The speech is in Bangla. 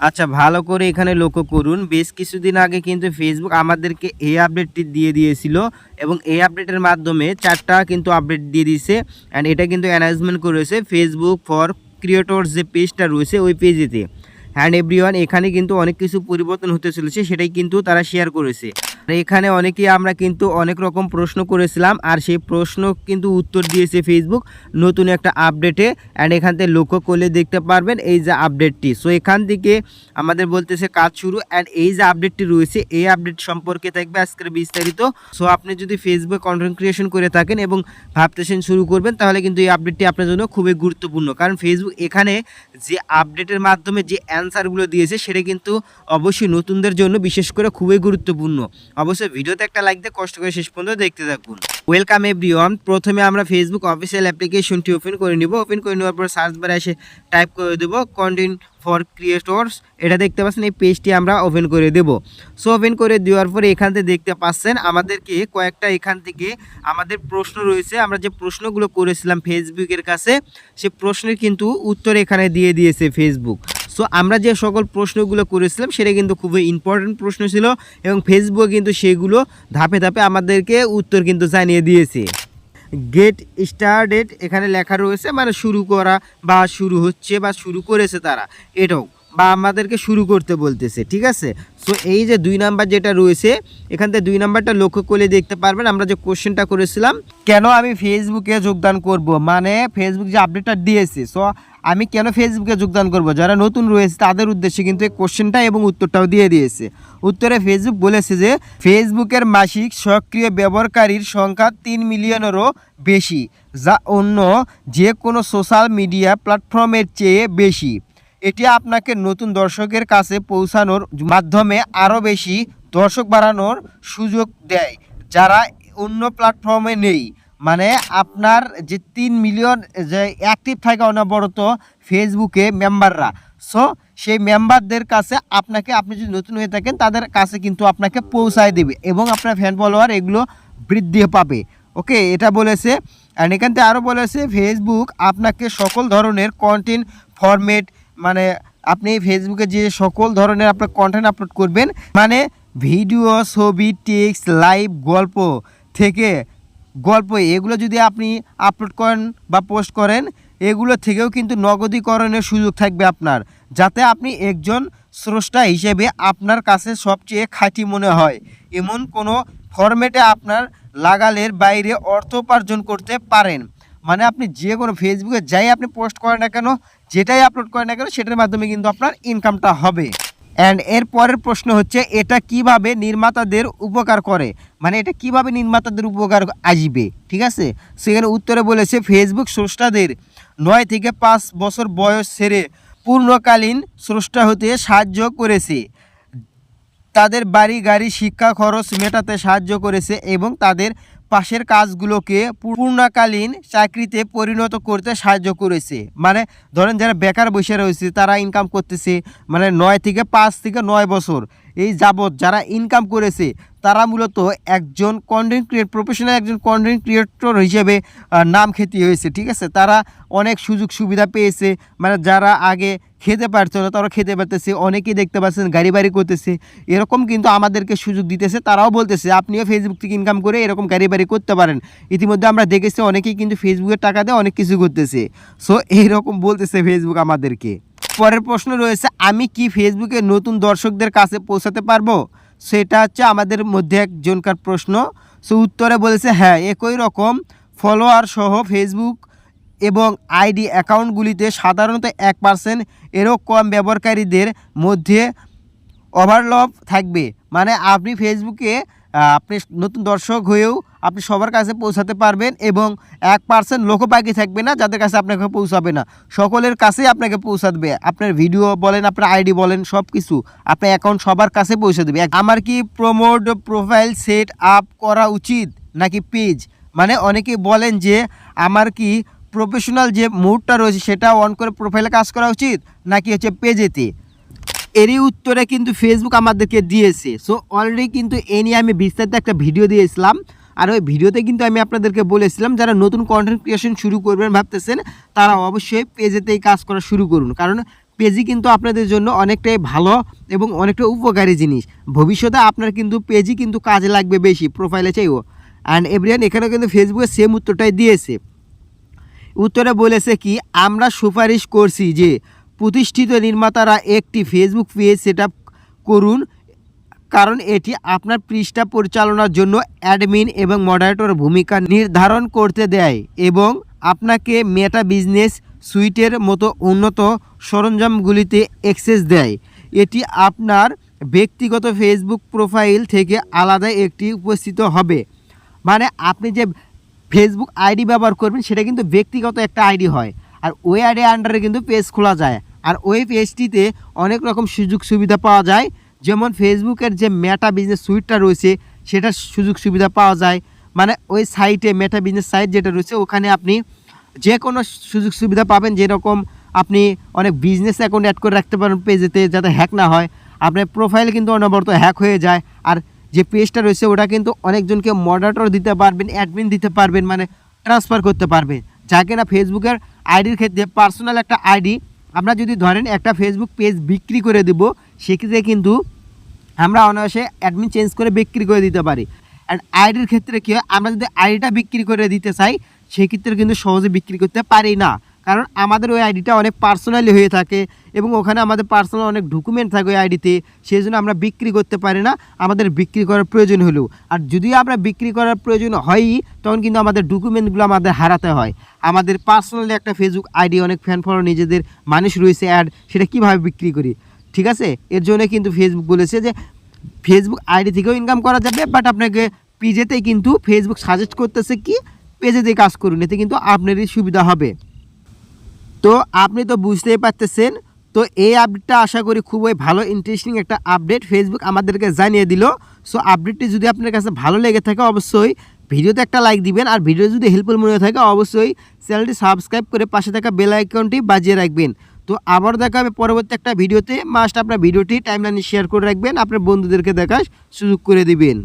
আচ্ছা ভালো করে এখানে লক্ষ্য করুন। বেশ কিছুদিন আগে কিন্তু ফেসবুক আমাদেরকে এই আপডেটটি দিয়ে দিয়েছিল এবং এই আপডেটের মাধ্যমে চারটা কিন্তু আপডেট দিয়ে দিয়েছে। অ্যান্ড এটা কিন্তু অ্যানাউন্সমেন্ট করেছে ফেসবুক ফর ক্রিয়েটর যে পেজটা রয়েছে ওই পেজেতে হ্যান্ড এভরিওয়ান এখানে কিন্তু অনেক কিছু পরিবর্তন হতে চলেছে, সেটাই কিন্তু তারা শেয়ার করেছে। এখানে অনেকেই আমরা কিন্তু অনেক রকম প্রশ্ন করেছিলাম, আর সেই প্রশ্ন কিন্তু উত্তর দিয়েছে ফেসবুক নতুন একটা আপডেটে অ্যান্ড এখান থেকে লক্ষ্য করলে দেখতে পারবেন এই যে আপডেটটি সো এখান থেকে আমাদের বলতেছে কাজ শুরু অ্যান্ড এই যে আপডেটটি রয়েছে, এই আপডেট সম্পর্কে থাকবে আজকের বিস্তারিত। সো আপনি যদি ফেসবুক কন্টেন্ট ক্রিয়েশন করে থাকেন এবং ভাবতেছেন শুরু করবেন, তাহলে কিন্তু এই আপডেটটি আপনার জন্য খুবই গুরুত্বপূর্ণ। কারণ ফেসবুক এখানে যে আপডেটের মাধ্যমে যে অ্যান্সারগুলো দিয়েছে, সেটা কিন্তু অবশ্যই নতুনদের জন্য বিশেষ করে খুবই গুরুত্বপূর্ণ। অবশ্যই ভিডিওতে একটা লাইক দিয়ে কষ্ট করে শেষ পর্যন্ত দেখতে থাকুন। ওয়েলকাম এভরিওয়ান প্রথমে আমরা ফেসবুক অফিসিয়াল অ্যাপ্লিকেশনটি ওপেন করে নিব। ওপেন করে নেওয়ার পর সার্চ বারে এসে টাইপ করে দেবো কন্টেন্ট ফর ক্রিয়েটর্স এটা দেখতে পাচ্ছেন, এই পেজটি আমরা ওপেন করে দেব। সো ওপেন করে দেওয়ার পরে এখান থেকে দেখতে পাচ্ছেন, আমাদেরকে কয়েকটা এখান থেকে আমাদের প্রশ্ন রয়েছে। আমরা যে প্রশ্নগুলো করেছিলাম ফেসবুকের কাছে, সে প্রশ্নের কিন্তু উত্তর এখানে দিয়ে দিয়েছে ফেসবুক সো আমরা যে সকল প্রশ্নগুলো করেছিলাম, সেটা কিন্তু খুবই ইম্পর্টেন্ট প্রশ্ন ছিল এবং ফেসবুক কিন্তু সেগুলো ধাপে ধাপে আমাদেরকে উত্তর কিন্তু জানিয়ে দিয়েছে। গেট স্টার্টেড এখানে লেখা রয়েছে মানে শুরু করা বা শুরু হচ্ছে বা শুরু করেছে তারা। এটাও বা আমাদেরকে শুরু করতে বলতেছে, ঠিক আছে? সো এই যে দুই নাম্বার যেটা রয়েছে, এখান থেকে দুই নাম্বারটা লক্ষ্য করলে দেখতে পারবেন, আমরা যে কোশ্চেনটা করেছিলাম, কেন আমি ফেসবুকে যোগদান করব? মানে ফেসবুক যে আপডেটটা দিয়েছে সো আমি কেন ফেসবুকে যোগদান করব? যারা নতুন রয়েছে, তাদের উদ্দেশ্যে কিন্তু এই কোশ্চেনটা এবং উত্তরটাও দিয়ে দিয়েছে। উত্তরে ফেসবুক বলেছে যে ফেসবুকের মাসিক সক্রিয় ব্যবহারকারীর সংখ্যা তিন মিলিয়নেরও বেশি, যা অন্য যে কোনো সোশ্যাল মিডিয়া প্ল্যাটফর্মের চেয়ে বেশি। এটি আপনাকে নতুন দর্শকের কাছে পৌঁছানোর মাধ্যমে আরও বেশি দর্শক বাড়ানোর সুযোগ দেয়, যারা অন্য প্ল্যাটফর্মে নেই। মানে আপনার যে তিন মিলিয়ন যে অ্যাক্টিভ থাকে অনবরত ফেসবুকে মেম্বাররা সো সেই মেম্বারদের কাছে আপনাকে, আপনি যদি নতুন হয়ে থাকেন, তাদের কাছে কিন্তু আপনাকে পৌঁছায় দেবে এবং আপনার ফ্যান ফলোয়ার এগুলো বৃদ্ধি পাবে। ওকে এটা বলেছে অ্যান্ড এখান থেকে আরও বলেছে ফেসবুক আপনাকে সকল ধরনের কন্টেন্ট ফরম্যাট মানে আপনি ফেসবুকে যে সকল ধরনের আপনার কন্টেন্ট আপলোড করবেন মানে ভিডিও ছবি টেক্সট লাইভ গল্প থেকে গল্প, এগুলো যদি আপনি আপলোড করেন বা পোস্ট করেন, এগুলো থেকেও কিন্তু নগদীকরণের সুযোগ থাকবে আপনার, যাতে আপনি একজন স্রষ্টা হিসেবে আপনার কাছে সবচেয়ে খাঁটি মনে হয়। এমন কোনো ফরম্যাটে আপনার লাগালের বাইরে অর্থ উপার্জন করতে পারেন। মানে আপনি যে কোনো ফেসবুকে যাই আপনি পোস্ট করেন না কেন, যেটাই আপলোড করেন না কেন, সেটার মাধ্যমে কিন্তু আপনার ইনকামটা হবে। অ্যান্ড এর পরের প্রশ্ন হচ্ছে, এটা কীভাবে নির্মাতাদের উপকার করে? মানে এটা কীভাবে নির্মাতাদের উপকার আসবে? ঠিক আছে? সেখানে উত্তরে বলেছে ফেসবুক স্রষ্টাদের নয় থেকে পাঁচ বছর বয়স ছেড়ে পূর্ণকালীন স্রষ্টা হতে সাহায্য করেছে। তাদের বাড়ি গাড়ি শিক্ষা খরচ মেটাতে সাহায্য করেছে এবং তাদের পাশের কাজগুলোকে পূর্ণকালীন চাকরিতে পরিণত করতে সাহায্য করেছে। মানে ধরেন যারা বেকার বসে রয়েছে, তারা ইনকাম করতেছে মানে নয় থেকে পাঁচ থেকে নয় বছর। এই যাবৎ যারা ইনকাম করেছে, তারা মূলত একজন কন্টেন্ট ক্রিয়েট প্রফেশনাল একজন কন্টেন্ট ক্রিয়েটর হিসেবে নাম খ্যাতি হয়েছে, ঠিক আছে? তারা অনেক সুযোগ সুবিধা পেয়েছে। মানে যারা আগে খেতে পারতো না তারা খেতে পারতেছে, অনেকেই দেখতে পাচ্ছেন গাড়ি বাড়ি করতেছে। এরকম কিন্তু আমাদেরকে সুযোগ দিতেছে, তারাও বলতেছে, আপনিও ফেসবুক থেকে ইনকাম করে এরকম গাড়ি বাড়ি করতে পারেন। ইতিমধ্যে আমরা দেখেছি অনেকেই কিন্তু ফেসবুকের টাকা দিয়ে অনেক কিছু করতেছে। সো এইরকম বলতেছে ফেসবুক আমাদেরকে। পরের প্রশ্ন রয়েছে, আমি কি ফেসবুকে নতুন দর্শকদের কাছে পৌঁছাতে পারব? সেটা হচ্ছে আমাদের মধ্যে একজনকার প্রশ্ন। সো উত্তরে বলেছে হ্যাঁ একই রকম। ফলোয়ার সহ ফেসবুক এবং আইডি অ্যাকাউন্টগুলিতে সাধারণত এক পার্সেন্ট এরও কম ব্যবহারকারীদের মধ্যে ওভারলপ থাকবে। মানে আপনি ফেসবুকে আপনি নতুন দর্শক হয়েও আপনি সবার কাছে পৌঁছাতে পারবেন এবং এক পার্সেন্ট লোকও বাকি থাকবে না, যাদের কাছে আপনাকে পৌঁছাবে না। সকলের কাছেই আপনাকে পৌঁছাবে। আপনার ভিডিও বলেন, আপনার আইডি বলেন সব কিছু আপনার অ্যাকাউন্ট সবার কাছে পৌঁছে দেবে। আমার কি প্রমোট প্রোফাইল সেট আপ করা উচিত নাকি পেজ মানে অনেকে বলেন যে, আমার কি প্রফেশনাল যে মুডটা রয়েছে সেটা অন করে প্রোফাইলে কাজ করা উচিত নাকি হচ্ছে পেজেতে এরই উত্তরে কিন্তু ফেসবুক আমাদেরকে দিয়েছে। সো অলরেডি কিন্তু এ নিয়ে আমি বিস্তারিত একটা ভিডিও দিয়েছিলাম। আর ওই ভিডিওতে কিন্তু আমি আপনাদেরকে বলেছিলাম, যারা নতুন কন্টেন্ট ক্রিয়েশন শুরু করবেন ভাবতেছেন, তারা অবশ্যই পেজেতেই কাজ করা শুরু করুন। কারণ পেজই কিন্তু আপনাদের জন্য অনেকটাই ভালো এবং অনেকটা উপকারী জিনিস। ভবিষ্যতে আপনার কিন্তু পেজই কিন্তু কাজে লাগবে বেশি প্রোফাইলে চাইও। অ্যান্ড এভরিয়ান এখানে কিন্তু ফেসবুকে সেম উত্তরটাই দিয়েছে। উত্তরে বলেছে কি, আমরা সুপারিশ করছি যে প্রতিষ্ঠিত নির্মাতারা একটি ফেসবুক পেজ সেট করুন, কারণ এটি আপনার পৃষ্ঠা পরিচালনার জন্য অ্যাডমিন এবং মডারেটর ভূমিকা নির্ধারণ করতে দেয় এবং আপনাকে মেটা বিজনেস সুইটের মতো উন্নত সরঞ্জামগুলিতে অ্যাক্সেস দেয়। এটি আপনার ব্যক্তিগত ফেসবুক প্রোফাইল থেকে আলাদা একটি উপস্থিত হবে। মানে আপনি যে ফেসবুক আইডি ব্যবহার করবেন, সেটা কিন্তু ব্যক্তিগত একটা আইডি হয়। আর ওই আইডি আন্ডারে কিন্তু পেজ খোলা যায়। আর ওই পেজটিতে অনেক রকম সুযোগ সুবিধা পাওয়া যায়। যেমন ফেসবুকের যে মেটা বিজনেস সুইটটা রয়েছে সেটার সুযোগ সুবিধা পাওয়া যায়। মানে ওই সাইটে মেটা বিজনেস সাইট যেটা রয়েছে, ওখানে আপনি যে কোনো সুযোগ সুবিধা পাবেন। যেরকম আপনি অনেক বিজনেস অ্যাকাউন্ট অ্যাড করে রাখতে পারেন পেজেতে যাতে হ্যাক না হয়। আপনার প্রোফাইল কিন্তু অনবরত হ্যাক হয়ে যায়। আর যে পেজটা রয়েছে, ওটা কিন্তু অনেকজনকে মডারেটর দিতে পারবেন অ্যাডমিন দিতে পারবেন মানে ট্রান্সফার করতে পারবেন। যা কিনা ফেসবুকের আইডির ক্ষেত্রে পার্সোনাল একটা আইডি আমরা যদি ধরেন একটা ফেসবুক পেজ বিক্রি করে দেবো, সেক্ষেত্রে কিন্তু আমরা অনায়াসে অ্যাডমিন চেঞ্জ করে বিক্রি করে দিতে পারি। অ্যান্ড আইডির ক্ষেত্রে কী হয়, আমরা যদি আইডিটা বিক্রি করে দিতে চাই, সেক্ষেত্রে কিন্তু সহজে বিক্রি করতে পারি না। কারণ আমাদের ওই আইডিটা অনেক পার্সোনালি হয়ে থাকে এবং ওখানে আমাদের পার্সোনাল অনেক ডকুমেন্ট থাকে ওই আইডিতে সেই জন্য আমরা বিক্রি করতে পারি না, আমাদের বিক্রি করার প্রয়োজন হলেও। আর যদি আমরা বিক্রি করার প্রয়োজন হয়ই, তখন কিন্তু আমাদের ডকুমেন্টগুলো আমাদের হারাতে হয়। আমাদের পার্সোনালি একটা ফেসবুক আইডি, অনেক ফ্যান ফলো নিজেদের মানুষ রয়েছে অ্যাড সেটা কীভাবে বিক্রি করি? ঠিক আছে? এর জন্য কিন্তু ফেসবুক বলেছে যে ফেসবুক আইডি থেকেও ইনকাম করা যাবে বাট আপনাকে পেজেতেই কিন্তু ফেসবুক সাজেস্ট করতেছে কি পেজেতেই কাজ করুন, এতে কিন্তু আপনারই সুবিধা হবে। তো আপনি তো বুঝতেই পারতেছেন, তো এই আপডেটটা আশা করি খুবই ভালো ইন্টারেস্টিং একটা আপডেট ফেসবুক আমাদেরকে জানিয়ে দিল। সো আপডেটটি যদি আপনার কাছে ভালো লেগে থাকে অবশ্যই ভিডিওতে একটা লাইক দিবেন, আর ভিডিও যদি হেল্পফুল মনে থাকে অবশ্যই চ্যানেলটি সাবস্ক্রাইব করে পাশে থাকা বেল আইকনটি বাজিয়ে রাখবেন। তো আবার দেখা হবে পরবর্তী একটা ভিডিওতে মাস্ট আপনার ভিডিওটি টাইমলাইনে শেয়ার করে রাখবেন, আপনার বন্ধুদেরকে দেখার সুযোগ করে দিবেন।